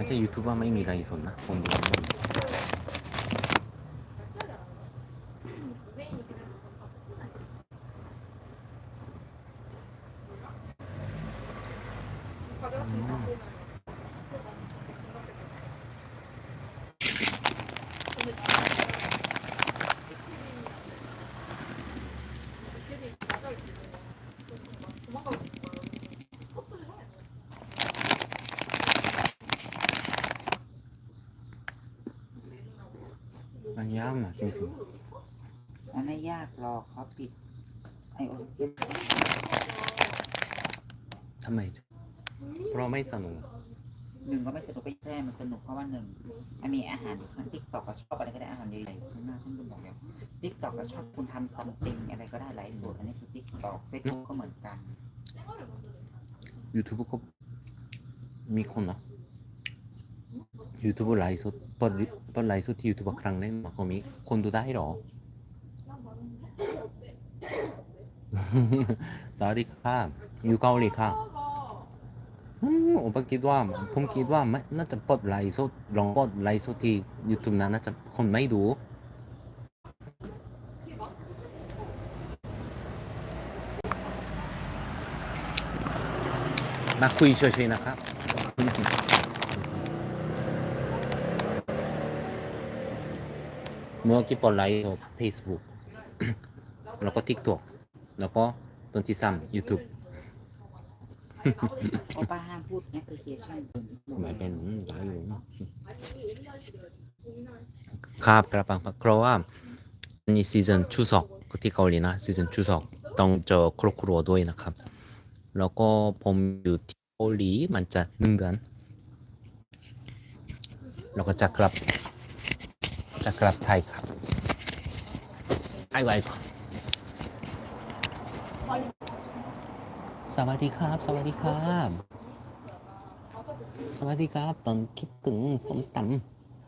ไม่ใช่ยูทูบว่าไม่มีไรสนนะคนดูไม่มี มันยากนะจริง มันไม่ยากห รอกเขาปิดไอโอเอๆทำไม เพราะไม่สนุก หนึ่งก็ไม่สนุกไปแค่มันสนุกเพราะว่าหนึ่งมันมีอาหารทั้งทิกตอกก็ชอบอะไรก็ได้อาหารใหญ่ๆข้างหน้าฉันดูบอกแล้วทิกตอกก็ชอบคุณทำซัมติงอะไรก็ได้หลายสูตรอันนี้คือทิกตอกเฟซบุ๊กก็เหมือนกันยูทูบก็มีคนเนาะยูทูบไลฟ์สดเปิดเปิดไลฟ์สดที่ยูทูบครั้งแรกมาก็มีคนดูได้หรอ สวัสดีครับอยู่เกาหลีค่ะอืมผมคิดว่าผมคิดว่าไม่น่าจะปิดไลฟ์สดลองปิดไลฟ์สดที่ยูทูบนั้นน่าจะคนไม่ดูมาคุยเฉยๆนะครับเมื่อกี้ปิดไลฟ์ของ Facebook แล้วก็ TikTok แล้วก็ตอนที่สาม YouTube โอป้าห้ามพูดแอปพลิเคชันไม่เป็นอืมได้อยู่ครับกระปังเพราะว่านี่ซีซันชูซอกที่เกาหลีนะซีซันชูซอกต้องเจอครอบครัวด้วยนะครับ แล้วก็ผมอยู่ที่เกาหลีมันจะหนึ่งเดือนแล้วก็จะกลับจะกลับไทยครับไอ้ไว้ก่อนส วัสดีครับ สวัสดีครับ สวัสดีครับ ตอนคิดถึงสมต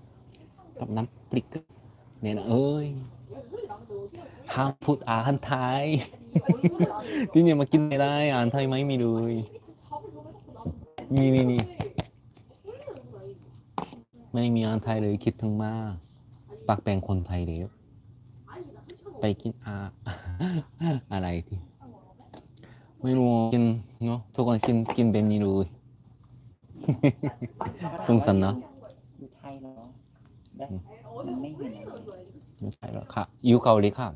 ำกับน้ำพริกเนี่ยนะเอ้ยห้ามพูดอาหารไทยที่เนี่ยมากินไม่ได้อาหารไทยไม่มีเลยนี่นี่นี่ไม่มีอาหารไทยเลยคิดถึงมากปากแปลงคนไทยเดี๋ยวไปกินอาอะไรที่ ไม่รู้กินเนาะทุกคนกินกินแบบนี้เลยสงสารเนอะอยู่ไทยเหรอได้มันไม่เห็นอะไรไม่ใช่หรอกค่ะอยู่เกาหลีค่ะ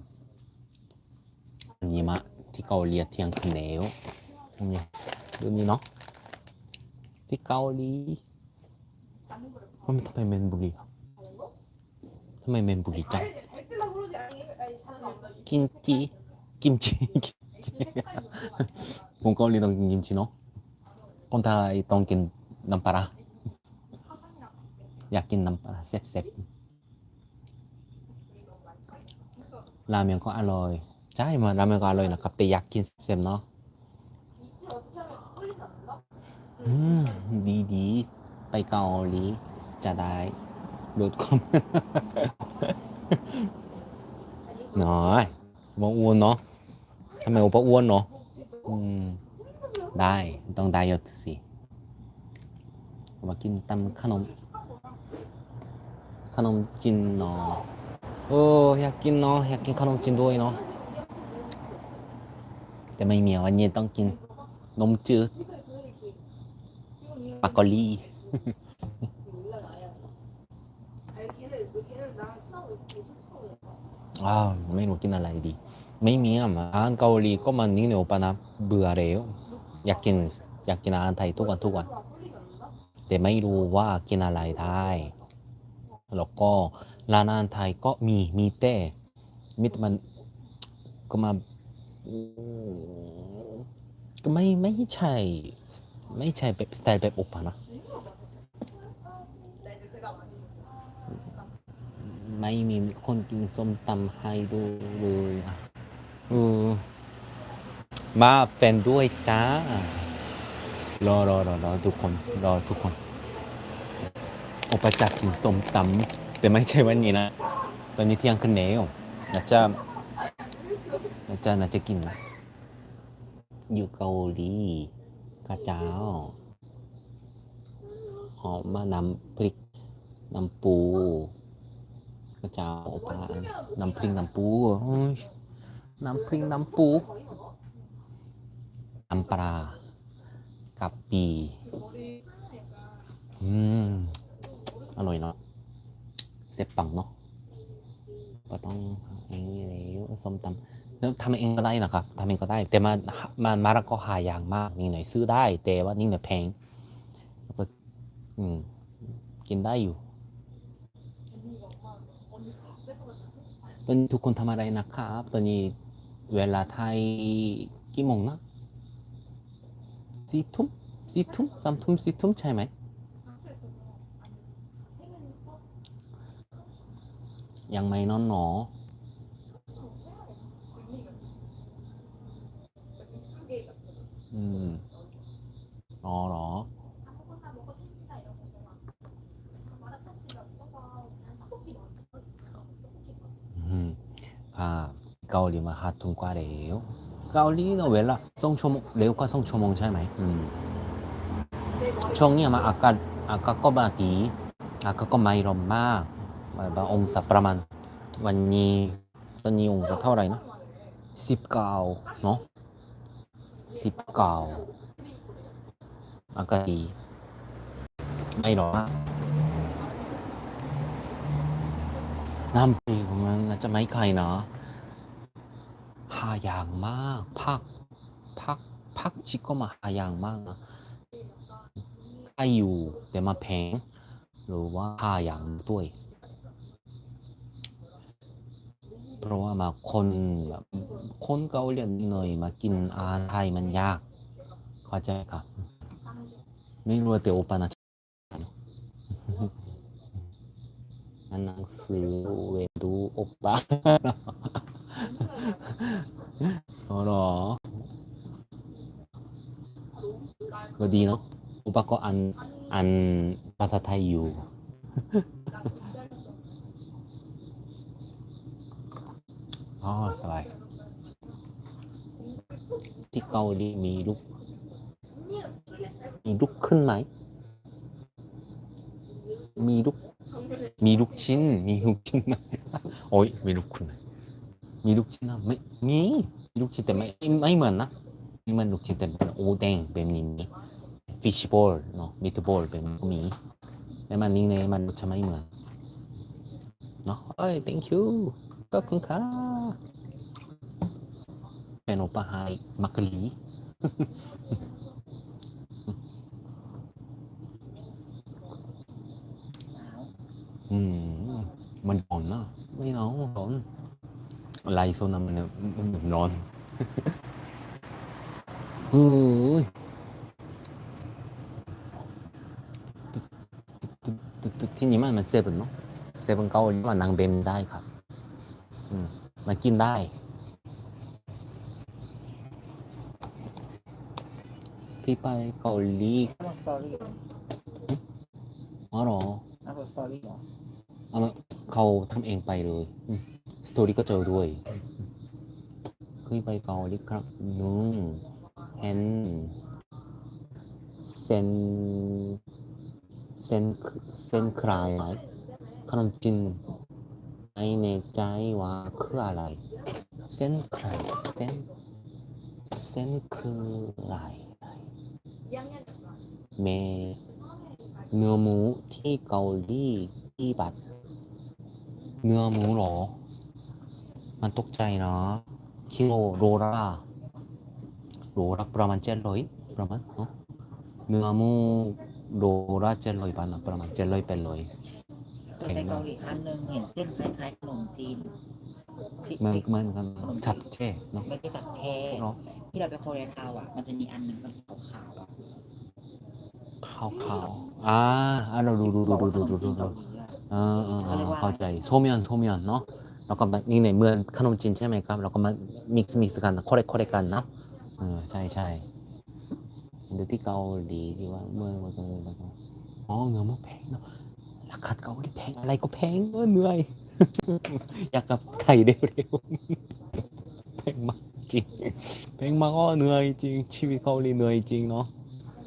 หิมะที่เกาหลีเที่ยงคืนแล้วนี่ดูนี่เนาะที่เกาหลีมันทำไมเมนบุรีครับทำไมเมนบุรีจังกิมจิกิมจิ กิมจิคนเกาหลีต้องกินกิมจิเนาะคนไทยต้องกินน้ำปลาร้าอยากกินน้ ทำไมโอปะอ้วนเนาะอืมได้ต้องได้ยศสิมากินตำขนม ขนมจีนเนาะโอ้อยากกินเนาะอยากกินขนมจีนด้วยเนาะแต่ไม่มีวันนี้ต้องกินนมจืดปักกอลี อ้าวไม่รู้กินอะไรดี ไม่มีอะอาหารเกาหลีก็มันนี่เนียโอปะนะเบื่อแล้วอยากกินอยากกินอาหารไทยทุกวันทุกวัน แต่ไม่รู้ว่ากินอะไรได้แล้วก็ร้านอาหารไทยก็มีมีแต่มิตรมันก็มาก็ไม่ไม่ใช่ไม่ใช่แบบสไตล์แบบโอปนะ ไม่มีคนกินส้มตำให้ดูเลยอะเออมาแฟนด้วยจ้ารอรอรอรอทุกคนรอทุกคนโอปะจักกินส้มตำแต่ไม่ใช่วันนี้นะ ตอนนี้เที่ยงคืนแล้วน่าจะน่าจะน่าจะกินละอยู่เกาหลีกาเจ้าหอมมากน้ำพริกน้ำปู ก็จะเอาปลาน้ำพริกน้ำปูโอ้ยน้ำพริกน้ำปูน้ำปลากับปีอืมอร่อยเนาะเสร็จปังเนาะก็ต้องเองเลยส้มตำแล้วทำเองก็ได้นะครับทำเองก็ได้ แต่มันมันมาระก็หายากมากนี่หน่อยซื้อได้ แต่ว่านี่หน่อยแพงแล้วก็อืมกินได้อยู่ ตอนนี้ทุกคนทำอะไรนะครับ ตอนนี้เวลาไทยกี่โมงนะสี่ทุ่มสี่ทุ่มสามทุ่มสี่ทุ่มใช่ไหมยังไม่นอนหนออืมอ๋อเหรอมค่ะ เกาหลีมาหาทุ่มกว่าแล้วเกาหลีเนอะเวลาสองชั่วโมงเร็วกว่าสองชั่วโมงใช่ไหมอืมช่วงนี้มาอากาศอากาศก็บาดีอากาศก็ไม่ร้อนมากแบบองศาประมาณวันนี้ตอนนี้องศาเท่าไหร่นะสิบเก้าเนาะสิบเก้าอากาศดีไม่ร้อนมากน้ำพริกของมันน่าจะไม่ไกลนาะ หายากมากพักพักพักชิก็มาหายากมากนะใกล้อยู่แต่มาแพงหรือว่าหายากด้วย เพราะว่ามาคนแบบคนเกาหลีหน่อยมากินอาหารไทยมันยากเข้าใจครับ ไม่รู้แต่โอปานะนหนังสือเวดูโอปา อ๋อเหรอก็ดีเนาะโอปป้าก็อ่านอ่านภาษาไทยอยู่อ๋อสบายที่เกาหลีมีลูก มีลูกชิ้นนไหมโอ้ยมีลูกคุณไหมมีลูกชิ้นนะไม่มีมีลูกชิ้นแต่ไม่ไม่เหมือนนะไม่เหมือนลูกชิ้นแต่เป็นโอแดงแบบนี้มีฟิชบอลเนาะมิตบอลแบบนี้ก็มีแต่มันนี่เนี่ยมันจะไม่เหมือนเนาะเอ้ย thank you ขอบคุณค่ะเป็นโอปาไฮมักกะลี อืมมันร้อนนะไม่ร้อนร้อน ไลโซนามันเนี่ยมันแบบร้อนเฮ้ยตึ๊ดตึ๊ดตึ๊ดที่นี่มันมันเซเว่นเนาะเซเว่นเกาหลีมันนางเบมได้ครับอืมมันกินได้ที่ไปเกาหลีน้ำสตอรี่อ๋อเหรอน้ำสตอรี่เหรอเอามาเขาทำเองไปเลย สตอรี่ก็เจอด้วยเคยไปเกาหลีครับนุ่งเห็นเซนเซนเซนคลายไหมขนมจีนในในใจว่าคืออะไร เส้นคลายเส้น เส้นคืออะไรเมเนื้อหมูที่เกาหลีที่บัตรเนื้อหมูหรอ มันตกใจเนาะกิโลโลละโลละประมาณเจ็ดร้อยประมาณเนาะเนื้อมูโลละเจ็ดร้อยบาทนะประมาณเจ็ดร้อยแปดร้อยเคยไปเกาหลีครั้งหนึ่งเห็นเส้นคล้ายๆขนมจีนที่มันมันกันจับแช่เนาะไม่ได้จับแช่เนาะที่เราไปโคเรียทาวอะ มันจะมีอันหนึ่งเป็นขาวๆอะขาวขาวอ่าอ่าเราดูดูดูดูดูดูดูอ่าอ่าเข้าใจโซเมียนโซเมียนเนาะ แล้วก็มานี่ในเมืองขนมจีนใช่ไหมครับแล้วก็มามิกซ์มิกซ์กันโคเรโคเรกันนะเออใช่ใช่ดี๋ยวที่เกาหลีที่ว่าเมื่อวันก่อนแล้อ๋อเนื้อหมันแพงเนาะราคาเกาหลีแพงอะไรก็แพงเออเหนื่อย อยากกลับไทยเร็วๆแพงมากจริงแพงมากก็เหนื่อยจริง ชีวิตเกาหลีเหนื่อยจริงเนาะ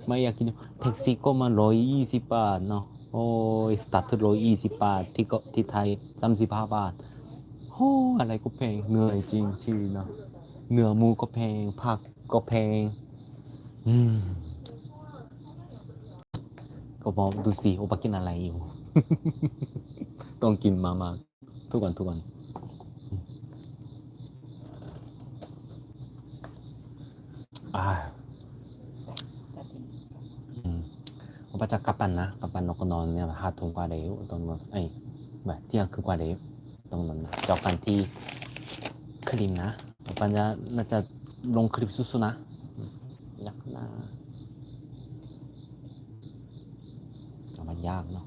ไม่อยากกินแท็กซี่ก็มาร้อยยี่สิบบาทเนาะโอ้ยสตาร์ทร้อยยี่สิบบาทที่ก็ที่ไทยสามสิบห้าบาท โอ้อะไรก็แพงเหนื่อยจริงชีวิตเนาะเนื้อหมูก็แพงผักก็แพง อืม ก็บอกดูสิโอปากินอะไรอยู่ ต้องกินมามาทุกวันทุกวันอืมอ่าจะกินอืมโอปาจะกลับปันนะกลับปันนก็นอนเนี่ยห้าทุ่มกว่าเร็วตอนนั้นไอ้แบบเที่ยงคืนกว่าเร็ว ตรงนั้นนะเจอกันที่คลิปนะโอปาจะน่าจะลงคลิปสุดๆนะยากนะแต่มันยากเนาะ